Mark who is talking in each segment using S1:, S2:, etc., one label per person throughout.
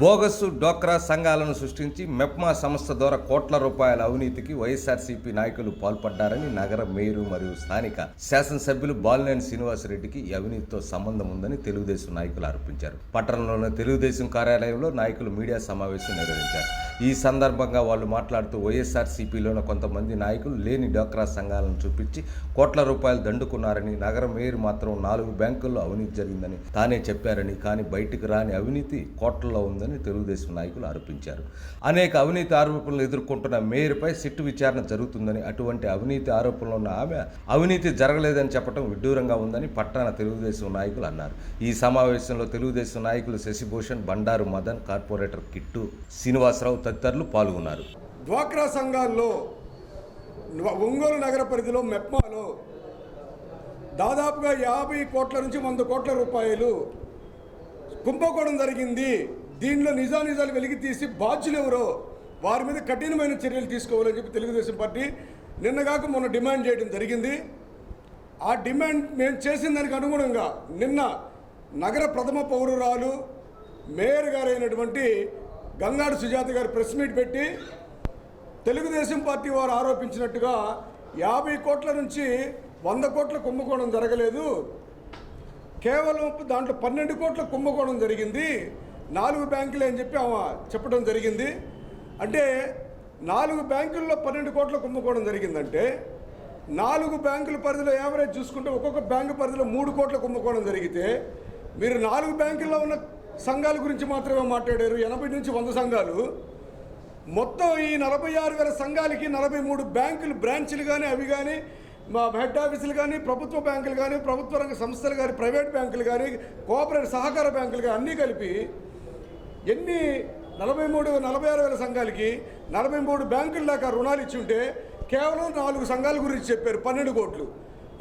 S1: Bogus డోక్రా సంఘాలను సృష్టించి మెప్మా సంస్థ ద్వారా కోట్ల రూపాయల అవినీతికి వైఎస్ఆర్సీపీ నాయకులు పాల్పడ్డారని నగర మేయరు మరియు స్థానిక శాసనసభ్యులు బాలినేని శ్రీనివాసరెడ్డికి ఈ అవినీతితో సంబంధం ఉందని తెలుగుదేశం నాయకులు ఆరోపించారు. పట్టణంలోని తెలుగుదేశం కార్యాలయంలో నాయకులు మీడియా సమావేశం నిర్వహించారు. ఈ సందర్భంగా వాళ్ళు మాట్లాడుతూ వైఎస్ఆర్సీపీలోని కొంతమంది నాయకులు లేని డోక్రా సంఘాలను చూపించి కోట్ల రూపాయలు దండుకున్నారని నగర మేయర్ మాత్రం నాలుగు బ్యాంకుల్లో అవినీతి జరిగిందని తానే చెప్పారని కానీ బయటికి రాని అవినీతి కోట్లలో ఉందని తెలుగుదేశం నాయకులు ఆరోపించారు. అనేక అవినీతి ఆరోపణలు ఎదుర్కొంటున్న మేయర్పై సిట్టు విచారణ జరుగుతుందని అటువంటి అవినీతి ఆరోపణలు ఉన్న ఆమె అవినీతి జరగలేదని చెప్పడం విడ్డూరంగా ఉందని పట్టణ తెలుగుదేశం నాయకులు అన్నారు. ఈ సమావేశంలో తెలుగుదేశం నాయకులు శశిభూషణ్ బండారు మదన్ కార్పొరేటర్ కిట్టు శ్రీనివాసరావు తదితరులు పాల్గొన్నారు.
S2: డ్వాక్రా సంఘాల్లో ఒంగోలు నగర పరిధిలో మెప్మాలో దాదాపుగా యాభై కోట్ల నుంచి వంద కోట్ల రూపాయలు కుంభకోణం జరిగింది. దీనిలో నిజానిజాలు వెలికి తీసి బాధ్యులు ఎవరో వారి మీద కఠినమైన చర్యలు తీసుకోవాలని చెప్పి తెలుగుదేశం పార్టీ నిన్నగాక మొన్న డిమాండ్ చేయడం జరిగింది. ఆ డిమాండ్ మేము చేసిన దానికి అనుగుణంగా నిన్న నగర ప్రథమ పౌరురాలు మేయర్ గారైనటువంటి గంగాడు సుజాత గారు ప్రెస్ మీట్ పెట్టి తెలుగుదేశం పార్టీ వారు ఆరోపించినట్టుగా యాభై కోట్ల నుంచి వంద కోట్ల కుంభకోణం జరగలేదు. కేవలం దాంట్లో పన్నెండు కోట్ల కుంభకోణం జరిగింది. నాలుగు బ్యాంకులే అని చెప్పి ఆమె చెప్పడం జరిగింది. అంటే నాలుగు బ్యాంకుల్లో పన్నెండు కోట్ల కుంభకోణం జరిగిందంటే నాలుగు బ్యాంకుల పరిధిలో యావరేజ్ చూసుకుంటే ఒక్కొక్క బ్యాంకు పరిధిలో మూడు కోట్ల కుంభకోణం జరిగితే మీరు నాలుగు బ్యాంకుల్లో ఉన్న సంఘాల గురించి మాత్రమే మాట్లాడారు. ఎనభై నుంచి వంద సంఘాలు. మొత్తం ఈ నలభై ఆరు వేల సంఘాలకి నలభై మూడు బ్యాంకులు బ్రాంచ్లు కానీ అవి కానీ మా హెడ్ ఆఫీసులు కానీ ప్రభుత్వ బ్యాంకులు కానీ ప్రభుత్వ రంగ సంస్థలు కానీ ప్రైవేట్ బ్యాంకులు కానీ కోఆపరేటివ్ సహకార బ్యాంకులు కానీ అన్నీ కలిపి ఎన్ని నలభై మూడు నలభై ఆరు వేల సంఘాలకి నలభై మూడు బ్యాంకుల దాకా రుణాలు ఇచ్చి ఉంటే కేవలం నాలుగు సంఘాల గురించి చెప్పారు పన్నెండు కోట్లు.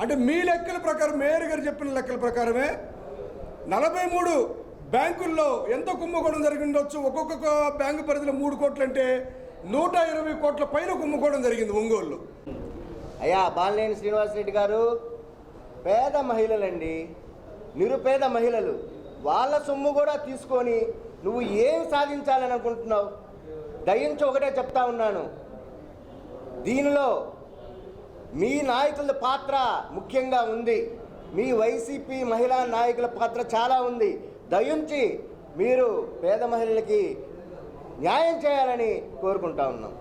S2: అంటే మీ లెక్కల ప్రకారం మేయర్ గారు చెప్పిన లెక్కల ప్రకారమే నలభై మూడు బ్యాంకుల్లో ఎంత కుంభకోణం జరిగిండొచ్చు? ఒక్కొక్క బ్యాంకు పరిధిలో మూడు కోట్లు అంటే నూట ఇరవై కోట్ల పైన కుంభకోణం జరిగింది ఒంగోలులో.
S3: అయ్యా బాలినేని శ్రీనివాసరెడ్డి గారు పేద మహిళలండి నిరుపేద మహిళలు. వాళ్ళ సొమ్ము కూడా తీసుకొని నువ్వు ఏం సాధించాలని అనుకుంటున్నావు? దయించి ఒకటే చెప్తా ఉన్నాను. దీనిలో మీ నాయకుల పాత్ర ముఖ్యంగా ఉంది. మీ వైసీపీ మహిళా నాయకుల పాత్ర చాలా ఉంది. దయించి మీరు పేద మహిళలకి న్యాయం చేయాలని కోరుకుంటా ఉన్నాం.